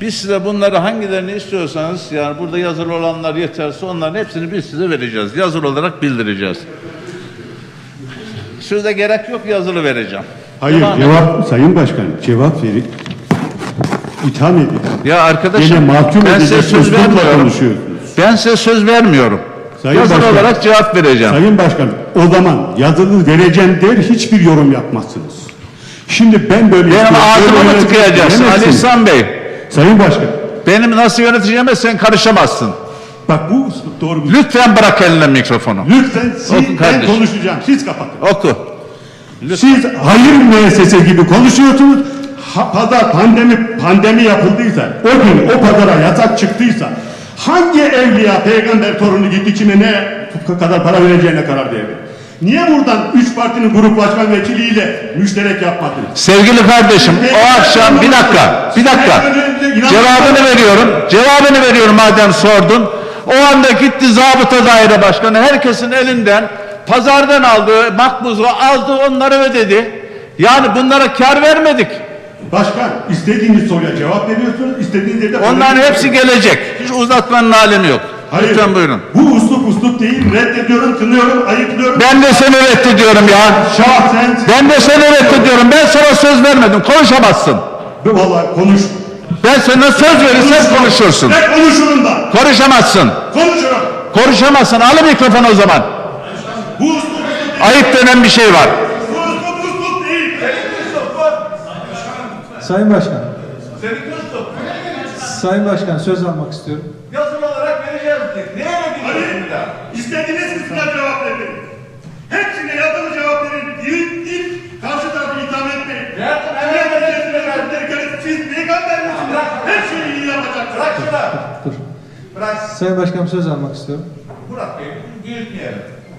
Biz size bunları hangilerini istiyorsanız yani burada yazılı olanlar yeterse onların hepsini biz size vereceğiz. Yazılı olarak bildireceğiz. Sözde gerek yok yazılı vereceğim. Hayır Devam cevap Sayın Başkan cevap verin. İtham edin. Ya Yine arkadaşım mahkum ben size edecek söz üslupla vermiyorum. konuşuyorsunuz. Ben size söz vermiyorum. Sayın yazılı Başkan. olarak cevap vereceğim. Sayın Başkan o zaman yazılı vereceğim der hiçbir yorum yapmazsınız. Şimdi ben böyle Benim istiyorum, böyle mı yönetim tıkayacaksın Ali. İhsan Bey? Sayın Başkan Benim nasıl yöneteceğime sen karışamazsın. bak bu doğru mu? Lütfen bırak eline mikrofonu. Lütfen siz, Oku ben kardeşim. konuşacağım. Siz kapatın. Oku. Siz hayır müessese gibi konuşuyorsunuz. Ha, pazar pandemi pandemi yapıldıysa, o gün o pazara yasak çıktıysa hangi evliya peygamber torunu gitti kime ne kadar para vereceğine karar verdi? Niye buradan üç partinin grup başkan vekiliyle müşterek yapmadınız? Sevgili kardeşim o akşam bir dakika bir dakika cevabını veriyorum. Cevabını veriyorum madem sordun. O anda gitti zabıta daire başkanı. Herkesin elinden pazardan aldığı makbuzu aldı onları ödedi. Yani bunlara kar vermedik. Başkan istediğiniz soruya cevap veriyorsunuz, istediğiniz yerde onların hepsi gelecek. Hiç uzatmanın alemi yok. Hayır, lütfen buyurun. Bu uslup uslup değil, reddediyorum, kınıyorum, ayıplıyorum. ben de seni reddediyorum ya. Şahsen ben de seni reddediyorum. Ben sana söz vermedim. Konuşamazsın. Vallahi konuş. Ben sana söz verirsem konuşursun Ne konuşurum da? konuşamazsın Konuşurum. Konuşamazsın. Al mikrofonu o zaman. Bu Ayıp denen bir şey var. Sayın Başkan. Sayın Başkan söz almak istiyorum. Yazılı olarak vereceğiz. Neye Hayır. İstediğiniz kısmına cevap verin. Hepsine yazılı cevap verin. Dil, dil, karşı tarafı itham etmeyin. Verdim, Size evet, vereceğiniz evet, cevapları gelip Siz peygamber misiniz? Her şeyi iyi yapacaksınız. Bırak şunu. Dur. Bırak. Sayın Başkanım söz almak istiyorum. Bırak. Büyütmeyelim.